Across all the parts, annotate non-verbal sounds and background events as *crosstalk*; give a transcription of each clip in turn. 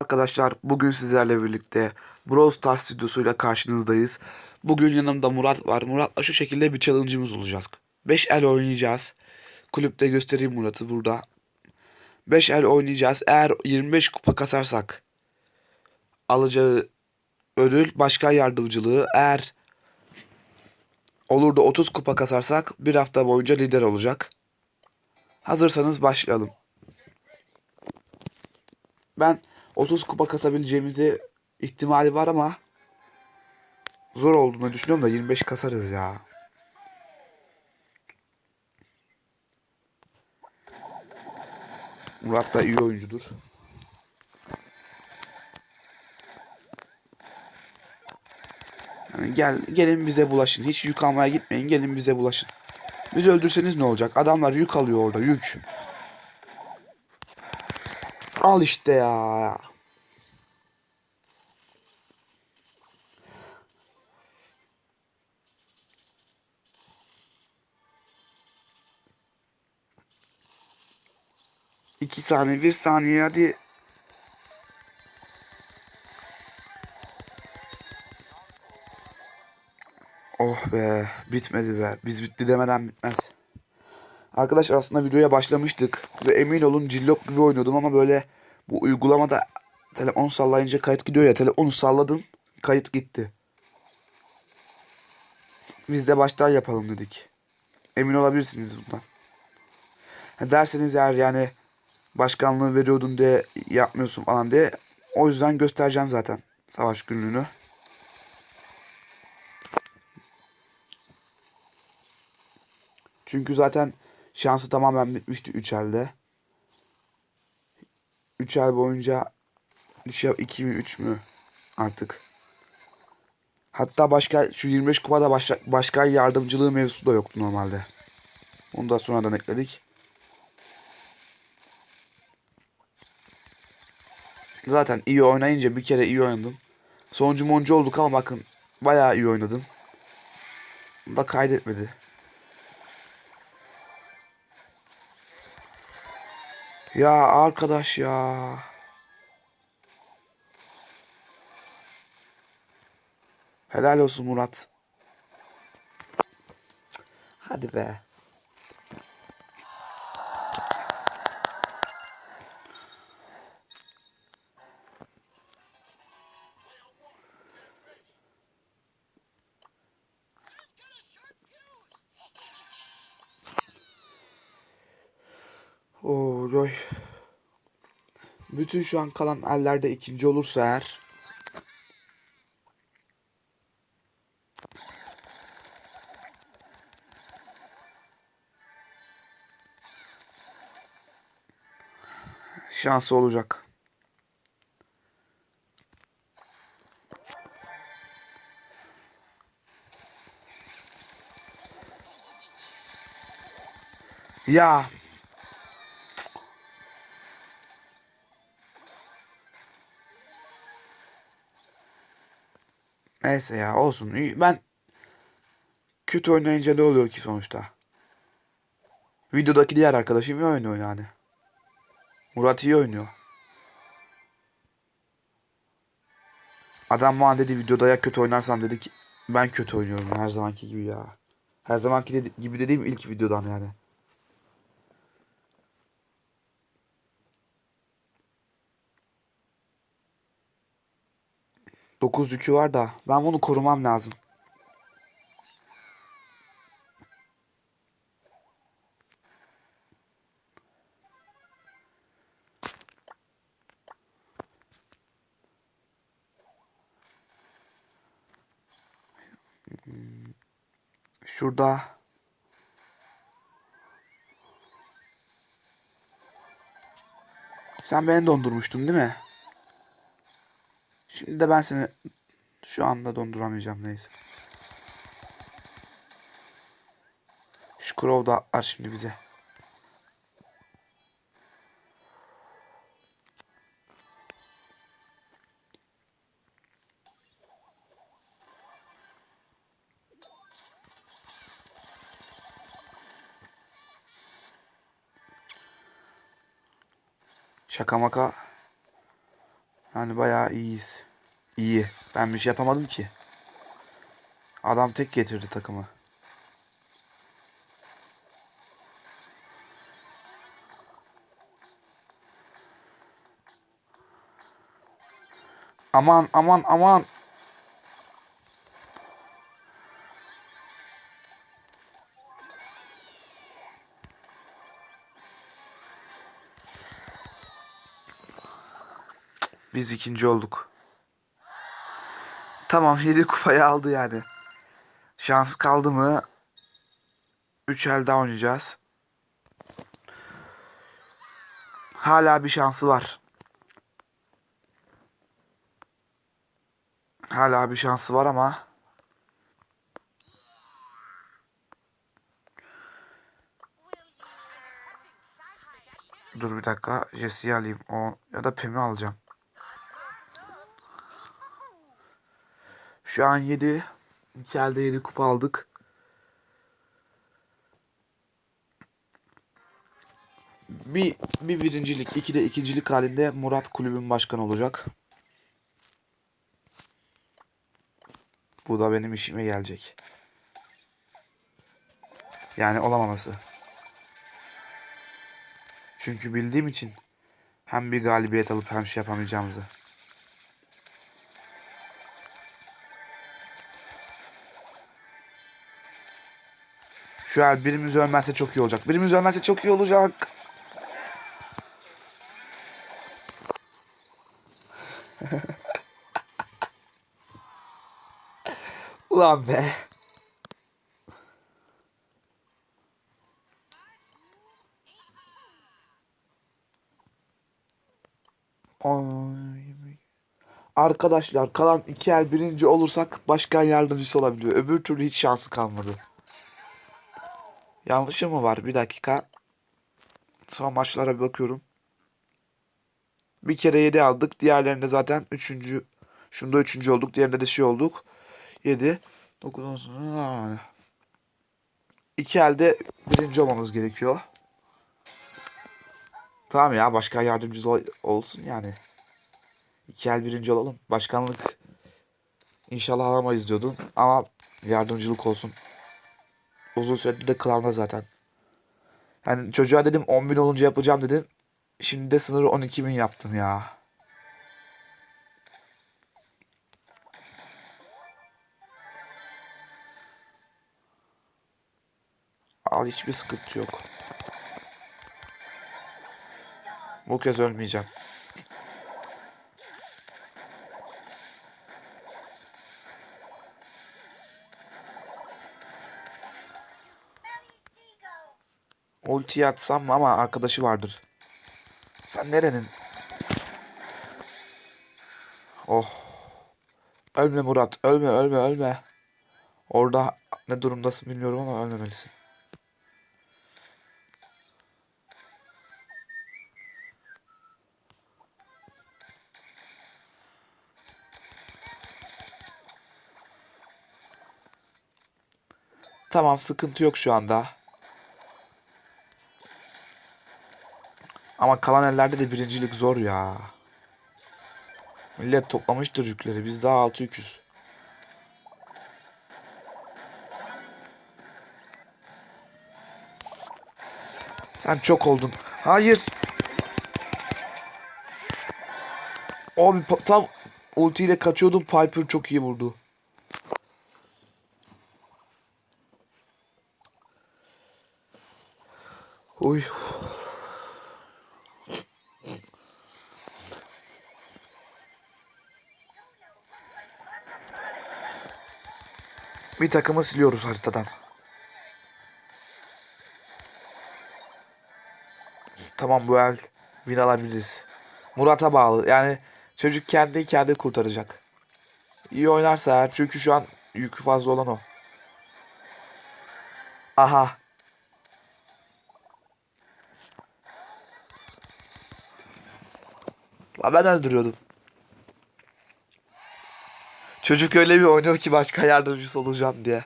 Arkadaşlar bugün sizlerle birlikte Brawl Stars stüdyosuyla karşınızdayız. Bugün yanımda Murat var. Murat'la şu şekilde bir challenge'ımız olacak. 5 el oynayacağız. Kulüpte göstereyim Murat'ı burada. 5 el oynayacağız. Eğer 25 kupa kasarsak alacağı ödül başkan yardımcılığı. Eğer olur da 30 kupa kasarsak bir hafta boyunca lider olacak. Hazırsanız başlayalım. Ben 30 kupa kasabileceğimizi ihtimali var ama zor olduğunu düşünüyorum da 25 kasarız ya. Murat da iyi oyuncudur. Yani gel gelin bize bulaşın. Hiç yük almaya gitmeyin. Gelin bize bulaşın. Bizi öldürseniz ne olacak? Adamlar yük alıyor orada yük. Al işte ya. İki saniye, bir saniye hadi. Oh be, bitmedi be. Biz bitti demeden bitmez. Arkadaşlar aslında videoya başlamıştık ve emin olun cillop gibi oynuyordum ama böyle bu uygulamada telefon sallayınca kayıt gidiyor ya telefonu salladım kayıt gitti. Biz de baştan yapalım dedik. Emin olabilirsiniz bundan. Derseniz eğer yani başkanlığı veriyordun diye yapmıyorsun falan diye o yüzden göstereceğim zaten savaş günlüğünü. Çünkü zaten şansı tamamen bitmişti 3 elde. 3 el boyunca 2 mi 3 mü artık. Hatta başka şu 25 kupada başka, başka yardımcılığı mevzusu da yoktu normalde. Onu da sonradan ekledik. Zaten iyi oynayınca bir kere iyi oynadım. Sonuncu moncu olduk ama bakın bayağı iyi oynadım. Da kaydetmedi. Ya arkadaş ya. Helal olsun Murat. Hadi be. Oy. Bütün şu an kalan ellerde ikinci olursa eğer şansı olacak. Ya Neyse ya olsun. Ben kötü oynayınca ne oluyor ki sonuçta? Videodaki diğer arkadaşım iyi oynuyor yani. Murat iyi oynuyor. Adam bana dedi videoda ya kötü oynarsan dedi ki ben kötü oynuyorum her zamanki gibi ya. Her zamanki dedi, gibi dediğim ilk videodan yani. Dokuz yükü var da ben bunu korumam lazım. Şurada Sen beni dondurmuştun değil mi? Şimdi de ben seni şu anda donduramayacağım neyse. Şu Crow da atlar şimdi bize. Şaka maka. Yani bayağı iyiyiz. İyi. Ben bir şey yapamadım ki. Adam tek getirdi takımı. Aman aman aman. Biz ikinci olduk. Tamam 7 kupayı aldı yani. Şans kaldı mı? 3 el daha oynayacağız. Hala bir şansı var. Hala bir şansı var ama Dur bir dakika. Jesse'yi alayım. O ya da Pem'i alacağım. Şu an 7. İki elde 7 kupa aldık. Bir, bir birincilik, iki de ikincilik halinde Murat kulübün başkanı olacak. Bu da benim işime gelecek. Yani olamaması. Çünkü bildiğim için hem bir galibiyet alıp hem şey yapamayacağımızı. Şu an birimiz ölmezse çok iyi olacak. Birimiz ölmezse çok iyi olacak. *laughs* Ulan be. Arkadaşlar kalan iki el birinci olursak başkan yardımcısı olabiliyor. Öbür türlü hiç şansı kalmadı. Yanlışım mı var? Bir dakika. Son maçlara bakıyorum. Bir kere 7 aldık. Diğerlerinde zaten 3. Şunda 3. olduk. Diğerinde de şey olduk. 7 9 10 İki elde birinci olmamız gerekiyor. Tamam ya başkan yardımcısı ol- olsun yani. İki el birinci olalım. Başkanlık inşallah alamayız diyordum. Ama yardımcılık olsun. Uzun süredir de klanda zaten. Yani çocuğa dedim 10 bin olunca yapacağım dedim. Şimdi de sınırı 12 bin yaptım ya. Al hiçbir sıkıntı yok. Bu kez ölmeyeceğim. Ulti atsam ama arkadaşı vardır. Sen nerenin? Oh. Ölme Murat. Ölme ölme ölme. Orada ne durumdasın bilmiyorum ama ölmemelisin. Tamam sıkıntı yok şu anda. Ama kalan ellerde de birincilik zor ya. Millet toplamıştır yükleri. Biz daha altı yüküz. Sen çok oldun. Hayır. Abi tam ultiyle kaçıyordum. Piper çok iyi vurdu. Uy. Bir takımı siliyoruz haritadan. Tamam bu el win alabiliriz. Murat'a bağlı. Yani çocuk kendi kendi kurtaracak. İyi oynarsa eğer. Çünkü şu an yükü fazla olan o. Aha. La ben öldürüyordum. Çocuk öyle bir oynuyor ki başka yardımcısı şey olacağım diye.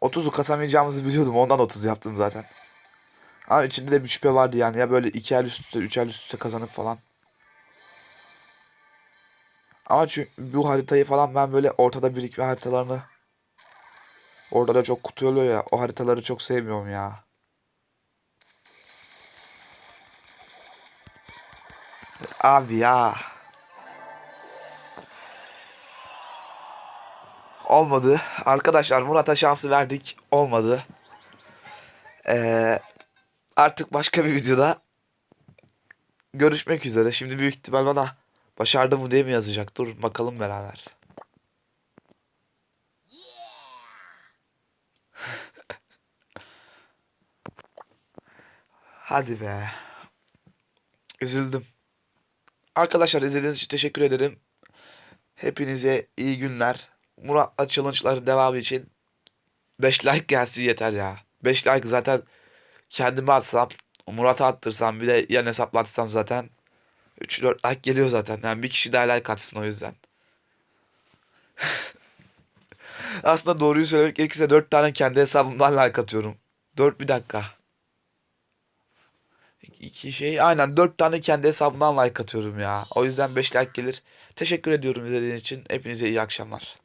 Otuzu kasamayacağımızı biliyordum. Ondan otuz yaptım zaten. Ama içinde de bir şüphe vardı yani. Ya böyle iki el üst üste, üç el üst üste kazanıp falan. Ama çünkü bu haritayı falan ben böyle ortada birikme haritalarını Orada da çok kutu oluyor ya. O haritaları çok sevmiyorum ya. Abi ya. Olmadı. Arkadaşlar Murat'a şansı verdik. Olmadı. Ee, artık başka bir videoda görüşmek üzere. Şimdi büyük ihtimal bana başardı mı diye mi yazacak? Dur bakalım beraber. *laughs* Hadi be. Üzüldüm. Arkadaşlar izlediğiniz için teşekkür ederim. Hepinize iyi günler. Murat'la challenge'ların devamı için 5 like gelsin yeter ya. 5 like zaten kendime atsam, Murat'a attırsam bir de yan hesaplatsam zaten 3-4 like geliyor zaten. Yani bir kişi daha like atsın o yüzden. *laughs* Aslında doğruyu söylemek gerekirse 4 tane kendi hesabımdan like atıyorum. 4 bir dakika. İki şey aynen 4 tane kendi hesabımdan like atıyorum ya. O yüzden 5 like gelir. Teşekkür ediyorum izlediğiniz için. Hepinize iyi akşamlar.